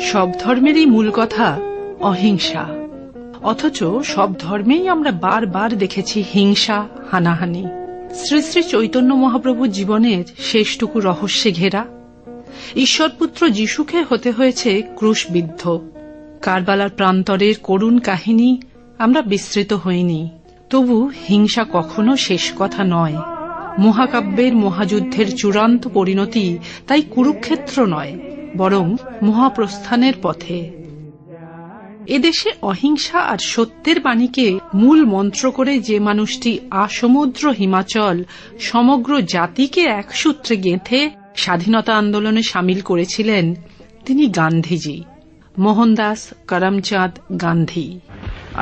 সব ধর্মেরই মূল কথা অহিংসা। অথচ সব ধর্মেই আমরা বারবার দেখেছি হিংসা, হানাহানি। শ্রী শ্রী চৈতন্য মহাপ্রভু জীবনের শেষটুকু রহস্যে ঘেরা। ঈশ্বরপুত্র যিশুকে হতে হয়েছে ক্রুশবিদ্ধ। কারবালার প্রান্তরের করুণ কাহিনী আমরা বিস্তৃত হইনি। তবু হিংসা কখনো শেষ কথা নয়। মহাকাব্যের মহাযুদ্ধের চূড়ান্ত পরিণতি তাই কুরুক্ষেত্র নয়। বরং মহাপ্রস্থানের পথে এদেশে অহিংসা আর সত্যের বাণীকে মূল মন্ত্র করে যে মানুষটি আসমুদ্র হিমাচল সমগ্র জাতিকে এক সূত্রে গেঁথে স্বাধীনতা আন্দোলনে সামিল করেছিলেন তিনি Gandhiji Mohandas Karamchand Gandhi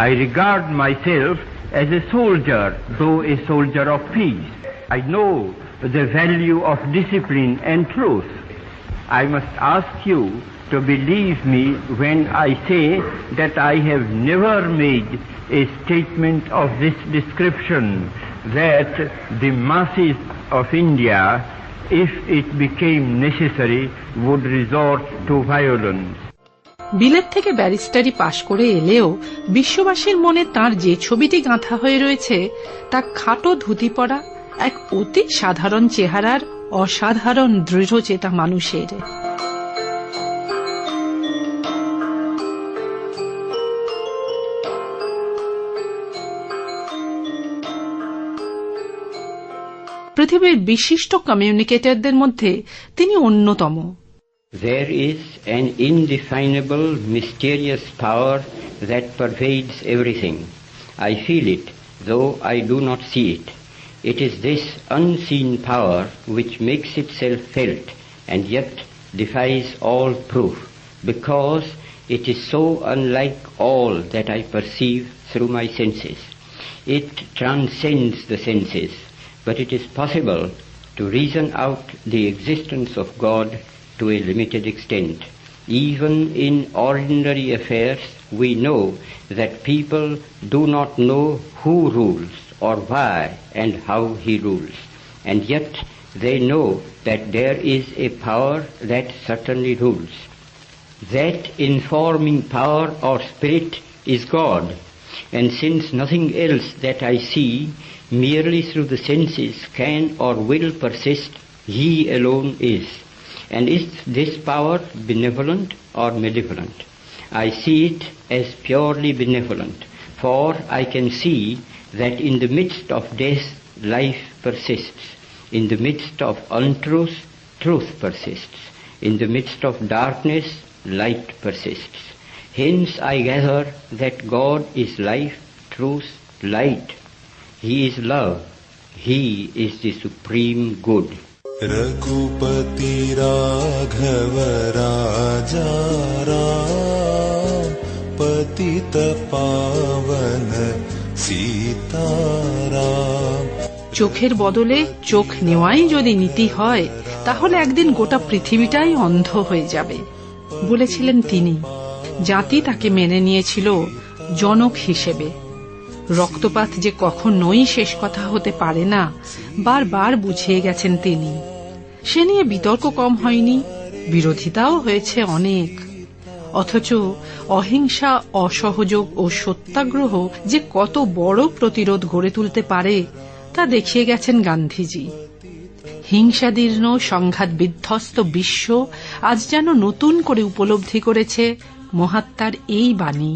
I regard myself as a soldier, though a soldier of peace. I know the value of discipline and truth. I must ask you to believe me when I say that I have never made a statement of this description that the masses of India, if it became necessary, would resort to violence. বিলেত থেকে ব্যারিস্টারি পাশ করে এলেও বিশ্ববাসীর মনে তার যে ছবিটি গাঁথা হয়ে রয়েছে তা খাটো ধুতি পরা এক অতি সাধারণ চেহারার অসাধারণ দৃঢ়চেতা মানুষের পৃথিবীর বিশিষ্ট কমিউনিকেটরদের মধ্যে তিনি অন্যতম There is an indefinable, mysterious power that pervades everything. I feel it, though I do not see it. It is this unseen power which makes itself felt and yet defies all proof, because it is so unlike all that I perceive through my senses. It transcends the senses, but it is possible to reason out the existence of God to a limited extent. Even in ordinary affairs, we know that people do not know who rules or why and how he rules. And yet they know that there is a power that certainly rules. That informing power or spirit is God. And since nothing else that I see merely through the senses can or will persist, he alone is. And is this power benevolent or malevolent? I see it as purely benevolent, for I can see that in the midst of death, life persists. In the midst of untruth, truth persists. In the midst of darkness, light persists. Hence I gather that God is life, truth, light. He is love. He is the supreme good. Raghupati Raghav राजा राम पतित पावन सीताराम চোখের বদলে চোখ নেওয়াই যদি নীতি হয়, তাহলে একদিন গোটা পৃথিবীটাই অন্ধ হয়ে যাবে, বলেছিলেন তিনি। জাতি তাকে মেনে নিয়েছিল জনক হিসেবে। রক্তপাত যে কখনোই শেষ কথা হতে পারে না, বারবার বুঝিয়ে গেছেন তিনি। সে নিয়ে বিতর্ক কম হয়নি, বিরোধিতাও হয়েছে অনেক। অথচ অহিংসা, অসহযোগ ও সত্যাগ্রহ যে কত বড় প্রতিরোধ গড়ে তুলতে পারে, তা দেখিয়ে গেছেন গান্ধীজি। হিংসাদীর্ণ সংঘাত বিধ্বস্ত বিশ্ব আজ যেন নতুন করে উপলব্ধি করেছে মহাত্মার এই বাণী।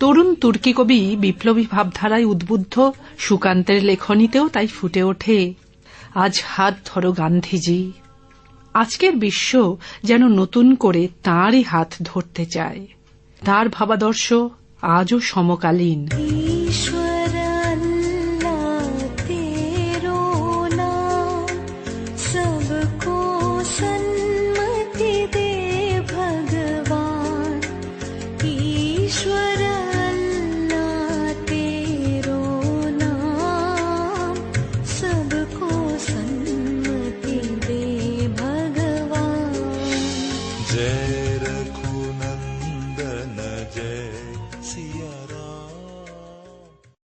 তরুণ তুর্কি কবি বিপ্লবী ভাবধারায় উদ্বুদ্ধ, সুকান্তের লেখনীতেও তাই ফুটে ওঠে, আজ হাত ধরো গান্ধীজি। আজকের বিশ্ব যেন নতুন করে তাঁরই হাত ধরতে চায় তার ভাবাদর্শ আজও সমকালীন ईश्वर